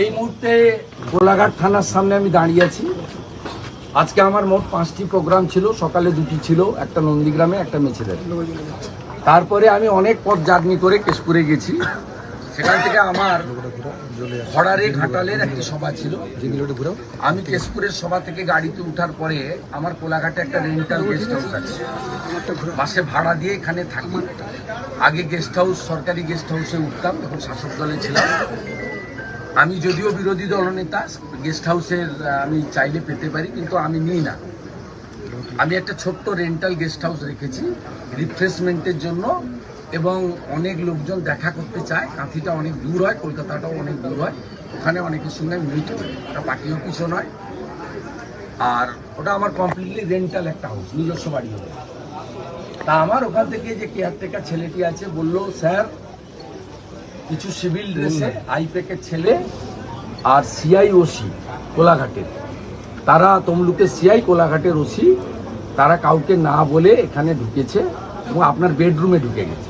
এই মুহূর্তে গোলাঘাট থানার সামনে আমি দাঁড়িয়ে আছি। আজকে আমার মোট পাঁচটি প্রোগ্রাম ছিল, সকালে দুটি ছিল, একটা নন্দীগ্রামে, একটা মেছেদের তারপরে আমি অনেক পথ জার্নি করে কেশপুরে গেছি। সেখান থেকে আমার খড়ারে ঘাটালের একটি সভা ছিল। আমি কেশপুরের সভা থেকে গাড়িতে ওঠার পরে আমার কোলাঘাটে একটা রেন্টাল গেস্ট হাউস আছে। বাসে ভাড়া দিয়ে এখানে থাকি। আগে গেস্ট হাউস সরকারি গেস্ট হাউসে উঠতাম যখন শাসক দলে ছিলাম। আমি যদিও বিরোধী দলনেতা গেস্ট হাউসের আমি চাইলে পেতে পারি কিন্তু আমি নিই না। আমি একটা ছোট্ট রেন্টাল গেস্ট হাউস রেখেছি রিফ্রেশমেন্টের জন্য। এবং অনেক লোকজন দেখা করতে চায়। কাঁথিটা অনেক দূর হয় কলকাতাটাও অনেক দূর হয়। ওখানে অনেকের সঙ্গে মিট করি ওটা পার্টি অফিসও নয়। আর ওটা আমার কমপ্লিটলি রেন্টাল একটা হাউস নিজস্ব বাড়ি হবে। তা আমার ওখান থেকে যে কেয়ারটেকার ছেলেটি আছে বলল স্যার কিছু সিভিল ড্রেসে আইপ্যাকের ছেলে আর সিআই ওসি কোলাঘাটের। তারা তমলুকের সিআই কোলাঘাটের ওসি তারা কাউকে না বলে এখানে ঢুকেছে এবং আপনার বেডরুমে ঢুকে গেছে।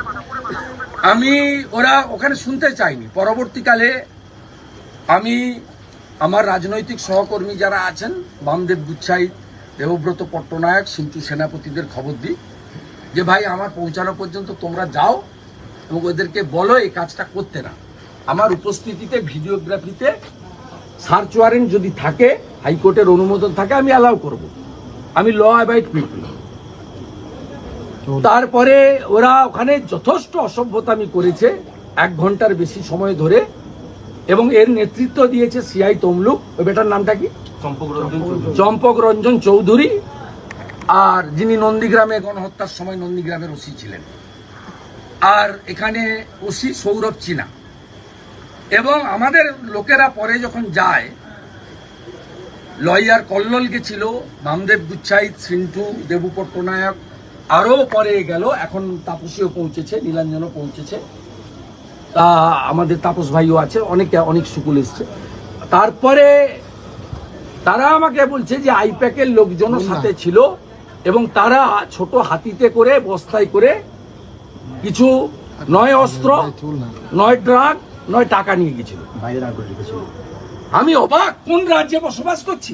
আমি, ওরা ওখানে শুনতে চাইনি। পরবর্তীকালে আমি আমার রাজনৈতিক সহকর্মী যারা আছেন, বামদেব গুচ্ছাই দেবব্রত পট্টনায়ক সিন্টু সেনাপতিদের খবর দিই যে, ভাই, আমার পৌঁছানো পর্যন্ত তোমরা যাও এবং ওদেরকে বলো এই কাজটা করতে না। আমার উপস্থিতিতে, ভিডিওগ্রাফিতে সার্চ ওয়ারেন্ট যদি থাকে, হাইকোর্টের অনুমোদন থাকে, আমি অ্যালাউ করব। আমি ল অ্যাবাইড পিপল। তারপরে ওরা ওখানে যথেষ্ট অসভ্যতামি করেছে এক ঘণ্টার বেশি সময় ধরে। এবং এর নেতৃত্ব দিয়েছে সিআই তমলুক। ওই বেটার নামটা কি? চম্পক রঞ্জন চৌধুরী। আর যিনি নন্দীগ্রামে গণহত্যার সময় নন্দীগ্রামের ওসি ছিলেন। আর এখানে ওসি সৌরভ চিনা। এবং আমাদের লোকেরা পরে যখন যায় লয়ার কল্লোল গেছিল বামদেব গুচ্ছাই সিন্টু দেবু পট্টনায়ক আরও পরে গেল এখন তাপসীও পৌঁছেছে নীলাঞ্জনও পৌঁছেছে। তা আমাদের তাপস ভাইও আছে অনেকে অনেক সুকুল এসছে। তারপরে তারা আমাকে বলছে যে আইপ্যাকের লোকজনও সাথে ছিল এবং তারা ছোট হাতিতে করে বস্তায় করে কিছু নয় অস্ত্র নয় ড্রাগ নয় টাকা নিয়ে গেছিল। আমি অবাক কোন রাজ্যে বসবাস করছি?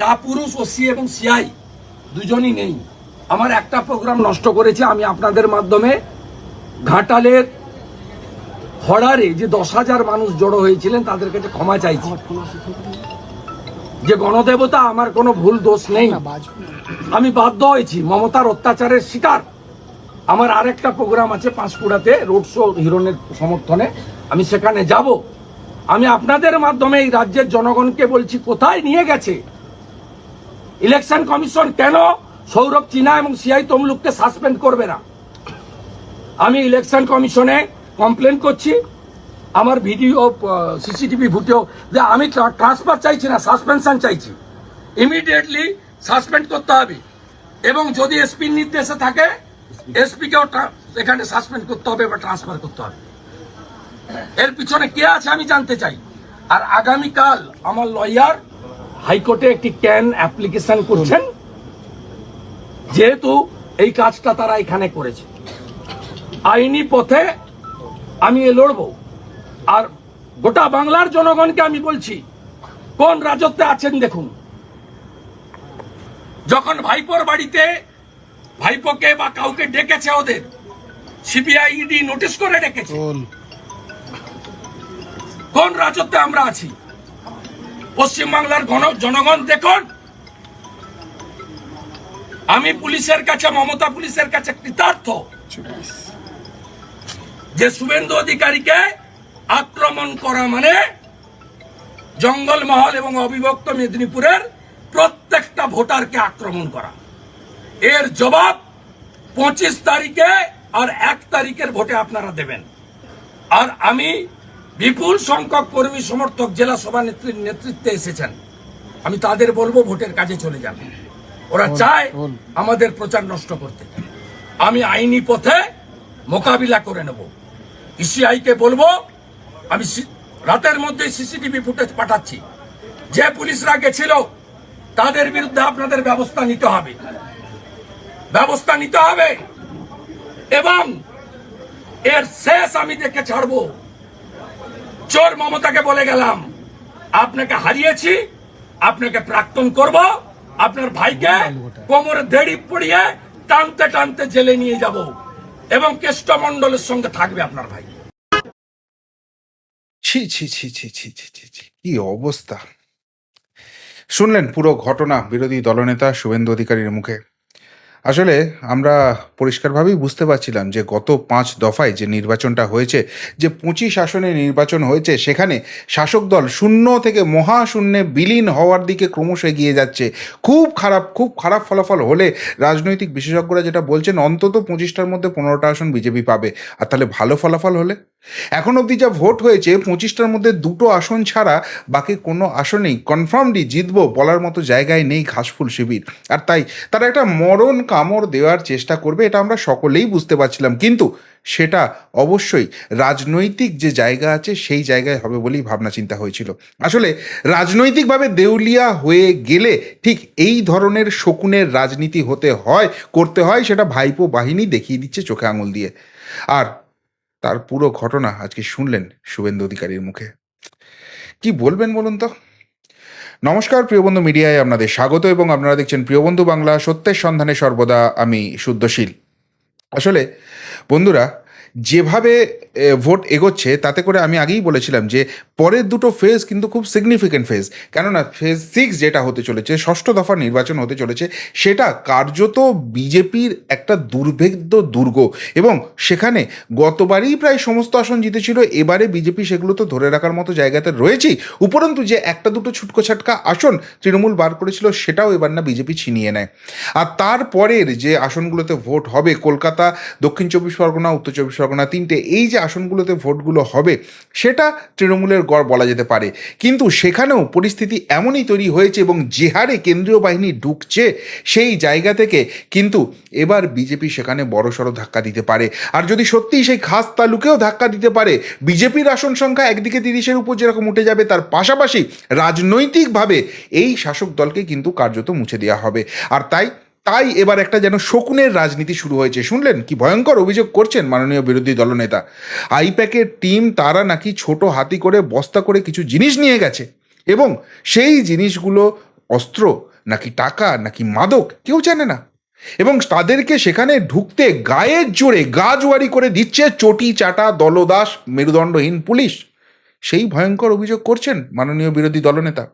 তা পুরুষ ও সি এবং সিআই দুজনই নেই। আমার একটা প্রোগ্রাম নষ্ট করেছে আমি আপনাদের মাধ্যমে ঘাটালের হড়ারে যে দশ হাজার মানুষ জড়ো হয়েছিলেন তাদের কাছে ক্ষমা চাইছি। যে গণদেবতা আমার কোনো ভুল দোষ নেই। আমি বাধ্য হয়েছি মমতার অত্যাচারের শিকার। আমার আরেকটা প্রোগ্রাম আছে পাঁশকুড়াতে রোড শো হিরণের সমর্থনে। আমি সেখানে যাব। আমি আপনাদের মাধ্যমে এই রাজ্যের জনগণকে বলছি কোথায় নিয়ে গেছে? ইলেকশন কমিশন কেন সৌরভ চিনা এবং সিআই তমলুককে সাসপেন্ড করবে না? আমি ইলেকশন কমিশনে কমপ্লেন করছি। আমার ভিডিও সিসিটিভি ফুটেও যে আমি ট্রান্সফার চাইছি না, সাসপেনশন চাইছি। ইমিডিয়েটলি সাসপেন্ড করতে হবে। এবং যদি এসপির নির্দেশে থাকে, এসপিকেও এখানে সাসপেন্ড করতে হবে বা ট্রান্সফার করতে হবে। এর পিছনে কে আছে আমি জানতে চাই। আর আগামীকাল আমার লয়ার হাইকোর্টে একটি ক্যান অ্যাপ্লিকেশন করছেন। যেহেতু এই কাজটা তারা এখানে করেছে। আইনি পথে আমি এ লড়বো। আর গোটা বাংলার জনগণকে আমি বলছি কোন রাজত্বে আছেন দেখুন। যখন ভাইপোর বাড়িতে ভাইপোকে বা কাউকে ডেকেছে ওদের সিবিআই ইডি নোটিশ করে ডেকেছে। কোন রাজত্বে আমরা আছি? পশ্চিমবাংলার গণ জনগণ দেখুন। আমি পুলিশের কাছে, মমতা পুলিশের কাছে কৃতার্থ যে শুভেন্দু অধিকারীকে আক্রমণ করা মানে জঙ্গলমহল এবং অবিভক্ত মেদিনীপুরের প্রত্যেকটা ভোটারকে আক্রমণ করা। এর জবাব পঁচিশ তারিখে আর এক তারিখের ভোটে আপনারা দেবেন। আর আমি বিপুল সংখ্যক কর্মী সমর্থক জেলা সভানেত্রীর নেতৃত্বে এসেছেন। আমি তাদের বলব ভোটের কাজে চলে যান। ওরা চায় আমাদের প্রচার নষ্ট করতে। আমি আইনি পথে মোকাবিলা করে নেব। ইসিআইকে বলব আমি রাতের মধ্যে সিসিটিভি ফুটেজ পাঠাচ্ছি। যে পুলিশরা গেছিল তাদের বিরুদ্ধে আপনাদের ব্যবস্থা নিতে হবে। ব্যবস্থা নিতে হবে। এবং এর শেষ আমি দেখে ছাড়বো। চোর মমতাকে বলে গেলাম, আপনাকে হারিয়েছি, আপনাকে প্রাক্তন করব, আপনার ভাইকে কোমরে দেড়ি পড়িয়ে টানতে টানতে জেলে নিয়ে যাব এবং কেষ্টমণ্ডলের সঙ্গে থাকবে আপনার ভাই। ছি ছি ছি ছি ছি ছি ছি ছি, কি অবস্থা? শুনলেন পুরো ঘটনা বিরোধী দলনেতা শুভেন্দু অধিকারীর মুখে। আসলে আমরা পরিষ্কারভাবেই বুঝতে পারছিলাম যে গত পাঁচ দফায় যে নির্বাচনটা হয়েছে, যে পঁচিশ আসনে নির্বাচন হয়েছে, সেখানে শাসক দল শূন্য থেকে মহাশূন্যে বিলীন হওয়ার দিকে ক্রমশ এগিয়ে যাচ্ছে। খুব খারাপ খুব খারাপ ফলাফল হলে রাজনৈতিক বিশেষজ্ঞরা যেটা বলছেন, অন্তত পঁচিশটার মধ্যে পনেরোটা আসন বিজেপি পাবে। আর তাহলে ভালো ফলাফল হলে? এখন অবধি যা ভোট হয়েছে, পঁচিশটার মধ্যে দুটো আসন ছাড়া বাকি কোনো আসনেই কনফার্মলি জিতবো বলার মতো জায়গায় নেই ঘাসফুল শিবির। আর তাই তারা একটা মরণ কামড় দেওয়ার চেষ্টা করবে, এটা আমরা সকলেই বুঝতে পারছিলাম। কিন্তু সেটা অবশ্যই রাজনৈতিক যে জায়গা আছে, সেই জায়গায় হবে বলেই ভাবনা চিন্তা হয়েছিল। আসলে রাজনৈতিকভাবে দেউলিয়া হয়ে গেলে ঠিক এই ধরনের শকুনের রাজনীতি হতে হয়, করতে হয়, সেটা ভাইপো বাহিনী দেখিয়ে দিচ্ছে চোখে আঙুল দিয়ে। আর তার পুরো ঘটনা আজকে শুনলেন শুভেন্দু অধিকারীর মুখে। কি বলবেন বলুন তো? নমস্কার প্রিয়বন্ধু মিডিয়ায় আপনাদের স্বাগত এবং আপনারা দেখছেন প্রিয়বন্ধু বাংলা, সত্যের সন্ধানে সর্বদা আমি শুদ্ধশীল। আসলে বন্ধুরা, যেভাবে ভোট এগোচ্ছে, তাতে করে আমি আগেই বলেছিলাম যে পরের দুটো ফেজ কিন্তু খুব সিগনিফিক্যান্ট ফেজ কেননা ফেজ সিক্স যেটা হতে চলেছে, ষষ্ঠ দফা নির্বাচন হতে চলেছে, সেটা কার্যত বিজেপির একটা দুর্ভেদ্য দুর্গ। এবং সেখানে গতবারই প্রায় সমস্ত আসন জিতেছিল, এবারে বিজেপি সেগুলো তো ধরে রাখার মতো জায়গাতে রয়েছেই। উপরন্তু যে একটা দুটো ছুটকো ছাটকা আসন তৃণমূল বার করেছিল, সেটাও এবার না বিজেপি ছিনিয়ে নেয়। আর তারপরের যে আসনগুলোতে ভোট হবে, কলকাতা, দক্ষিণ চব্বিশ পরগনা, উত্তর চব্বিশ পরগনা, তিনটে, এই যে আসনগুলোতে ভোটগুলো হবে, সেটা তৃণমূলের গড় বলা যেতে পারে। কিন্তু সেখানেও পরিস্থিতি এমনই তৈরি হয়েছে এবং যে হারে কেন্দ্রীয় বাহিনী ঢুকছে সেই জায়গা থেকে কিন্তু এবার বিজেপি সেখানে বড়সড় ধাক্কা দিতে পারে। আর যদি সত্যিই সেই খাস তালুকেও ধাক্কা দিতে পারে, বিজেপির আসন সংখ্যা একদিকে তিরিশের উপর যেরকম উঠে যাবে, তার পাশাপাশি রাজনৈতিকভাবে এই শাসক দলকে কিন্তু কার্যত মুছে দেওয়া হবে। আর তাই তাই এবার একটা যেন শকুনের রাজনীতি শুরু হয়েছে। শুনলেন? কি ভয়ঙ্কর অভিযোগ করছেন মাননীয় বিরোধী দলনেতা। আইপ্যাকের টিম, তারা নাকি ছোট হাতি করে, বস্তা করে কিছু জিনিস নিয়ে গেছে। এবং সেই জিনিসগুলো অস্ত্র, নাকি টাকা, নাকি মাদক, কেউ জানে না। এবং তাদেরকে সেখানে ঢুকতে গায়ের জোরে গা গাজওয়ারি করে দিচ্ছে চটি, চাটা, দলদাস, মেরুদণ্ডহীন পুলিশ। সেই ভয়ঙ্কর অভিযোগ করছেন মাননীয় বিরোধী দলনেতা।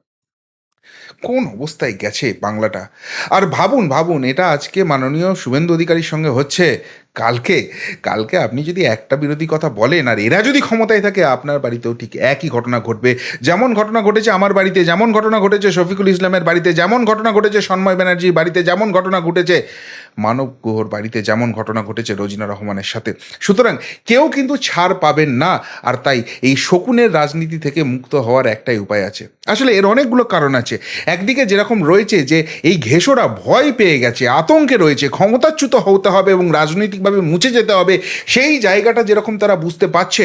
কোন অবস্থায় গেছে বাংলাটা? আর ভাবুন ভাবুন, এটা আজকে মাননীয় শুভেন্দু অধিকারীর সঙ্গে হচ্ছে। কালকে কালকে আপনি যদি একটা বিরোধী কথা বলেন, আর এরা যদি ক্ষমতায় থাকে, আপনার বাড়িতেও ঠিক একই ঘটনা ঘটবে। যেমন ঘটনা ঘটেছে আমার বাড়িতে, যেমন ঘটনা ঘটেছে শফিকুল ইসলামের বাড়িতে, যেমন ঘটনা ঘটেছে সন্ময় ব্যানার্জির বাড়িতে, যেমন ঘটনা ঘটেছে মানব গুহর বাড়িতে, যেমন ঘটনা ঘটেছে রোজিনা রহমানের সাথে। সুতরাং কেউ কিন্তু ছাড় পাবেন না, আর তাই এই শকুনের রাজনীতি থেকে মুক্ত হওয়ার একটাই উপায় আছে। আসলে এর অনেকগুলো কারণ আছে। একদিকে যেরকম রয়েছে যে এই ঘেষোরা ভয় পেয়ে গেছে, আতঙ্কে রয়েছে, ক্ষমতাচ্যুত হতে হবে এবং রাজনৈতিকভাবে মুছে যেতে হবে, সেই জায়গাটা যেরকম তারা বুঝতে পারছে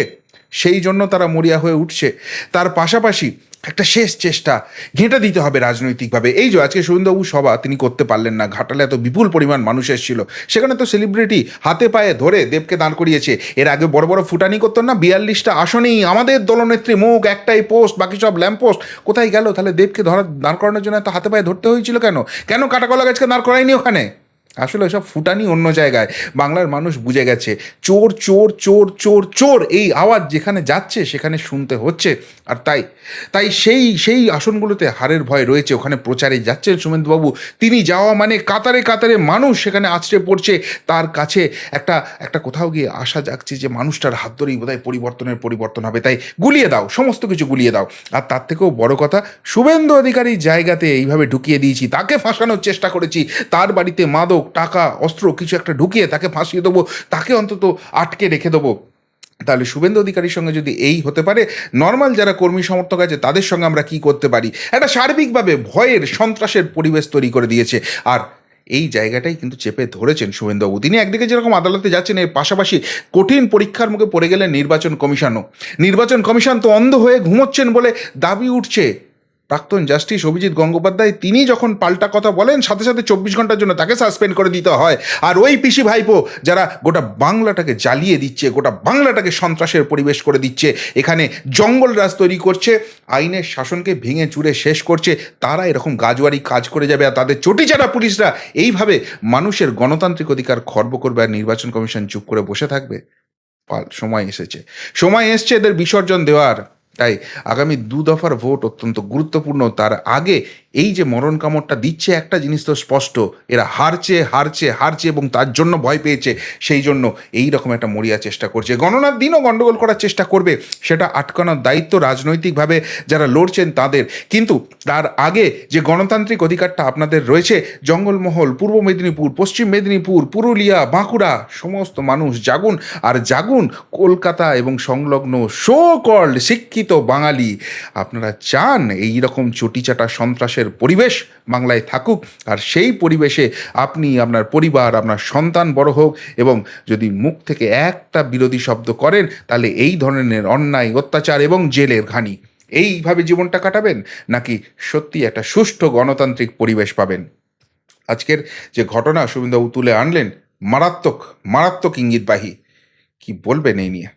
সেই জন্য তারা মরিয়া হয়ে উঠছে। তার পাশাপাশি একটা শেষ চেষ্টা, ঘেঁটে দিতে হবে রাজনৈতিকভাবে। এই যে আজকে সুরেন্দ্রবাবু সভা, তিনি করতে পারলেন না। ঘাটালে এত বিপুল পরিমাণ মানুষ এসেছিল। সেখানে তো সেলিব্রিটি হাতে পায়ে ধরে দেবকে দাঁড় করিয়েছে। এর আগে বড় বড় ফুটানি করতো না? বিয়াল্লিশটা আসনেই আমাদের দলনেত্রী মুখ, একটাই পোস্ট বাকি সব ল্যাম্প পোস্ট কোথায় গেল? তাহলে দেবকে ধরা, দাঁড় করানোর জন্য এত হাতে পায়ে ধরতে হয়েছিল কেন? কেন কাটাকলা গাছকে দাঁড় করায়নি ওখানে? আসলে সব ফুটানি অন্য জায়গায়। বাংলার মানুষ বুঝে গেছে, চোর চোর চোর চোর চোর এই আওয়াজ যেখানে যাচ্ছে সেখানে শুনতে হচ্ছে। আর তাই তাই সেই সেই আসনগুলোতে হারের ভয় রয়েছে, ওখানে প্রচারে যাচ্ছেন সুমেন্দুবাবু। তিনি যাওয়া মানে কাতারে কাতারে মানুষ সেখানে আছড়ে পড়ছে। তার কাছে একটা একটা কোথাও গিয়ে আশা জাগছে যে মানুষটার হাত ধরেই বোধহয় পরিবর্তনের পরিবর্তন হবে। তাই গুলিয়ে দাও, সমস্ত কিছু গুলিয়ে দাও। আর তার থেকেও বড় কথা শুভেন্দু অধিকারীর জায়গাতে এইভাবে ঢুকিয়ে দিয়েছি, তাকে ফাঁসানোর চেষ্টা করেছি। তার বাড়িতে মাদক টাকা, অস্ত্র কিছু একটা ঢুকিয়ে তাকে ফাঁসিয়ে দেবো, তাকে অন্তত আটকে রেখে দেবো। তাহলে শুভেন্দু অধিকারীর সঙ্গে যদি এই হতে পারে নর্মাল যারা কর্মী সমর্থক আছে, তাদের সঙ্গে আমরা কি করতে পারি? একটা সার্বিকভাবে ভয়ের, সন্ত্রাসের পরিবেশ তৈরি করে দিয়েছে। আর এই জায়গাটাই কিন্তু চেপে ধরেছেন শুভেন্দুবাবু। তিনি একদিকে যেরকম আদালতে যাচ্ছেন, এর পাশাপাশি কঠিন পরীক্ষার মুখে পড়ে গেলেন নির্বাচন কমিশনও। নির্বাচন কমিশন তো অন্ধ হয়ে ঘুমোচ্ছেন বলে দাবি উঠছে। প্রাক্তন জাস্টিস অভিজিৎ গঙ্গোপাধ্যায়, তিনি যখন পাল্টা কথা বলেন, সাথে সাথে চব্বিশ ঘণ্টার জন্য তাকে সাসপেন্ড করে দিতে হয়। আর ওই পিসি ভাইপো, যারা গোটা বাংলাটাকে জ্বালিয়ে দিচ্ছে, গোটা বাংলাটাকে সন্ত্রাসের পরিবেশ করে দিচ্ছে, এখানে জঙ্গল রাজ তৈরি করছে, আইনের শাসনকে ভেঙে চুরে শেষ করছে, তারা এরকম গাজওয়ারি কাজ করে যাবে আর তাদের চটিচাটা পুলিশরা এইভাবে মানুষের গণতান্ত্রিক অধিকার খর্ব করবে আর নির্বাচন কমিশন চুপ করে বসে থাকবে? সময় এসেছে। সময় এসছে এদের বিসর্জন দেওয়ার। তাই আগামী দু দফার ভোট অত্যন্ত গুরুত্বপূর্ণ। তার আগে এই যে মরণ কামড়টা দিচ্ছে একটা জিনিস তো স্পষ্ট, এরা হারছে হারছে হারছে এবং তার জন্য ভয় পেয়েছে, সেই জন্য এই রকম একটা মরিয়া চেষ্টা করছে। গণনার দিনও গণ্ডগোল করার চেষ্টা করবে, সেটা আটকানোর দায়িত্ব রাজনৈতিকভাবে যারা লড়ছেন তাদের। কিন্তু তার আগে যে গণতান্ত্রিক অধিকারটা আপনাদের রয়েছে, জঙ্গলমহল, পূর্ব মেদিনীপুর, পশ্চিম মেদিনীপুর, পুরুলিয়া, বাঁকুড়া, সমস্ত মানুষ জাগুন, আর জাগুন কলকাতা এবং সংলগ্ন শো কল্ড শিক্ষিত বাঙালি, আপনারা চান এই রকম চটিচাটা সন্ত্রাসের পরিবেশ বাংলায় থাকুক, আর সেই পরিবেশে আপনি আপনার পরিবার, আপনার সন্তান বড় হোক এবং যদি মুখ থেকে একটা বিরোধী শব্দ করেন, তাহলে এই ধরনের অন্যায়, অত্যাচার এবং জেলের ঘানি, এইভাবে জীবনটা কাটাবেন? নাকি সত্যি একটা সুষ্ঠু গণতান্ত্রিক পরিবেশ পাবেন? আজকের যে ঘটনা শুভেন্দুবাবু তুলে আনলেন, মারাত্মক মারাত্মক ইঙ্গিতবাহী, কি বলবেন এই নিয়ে?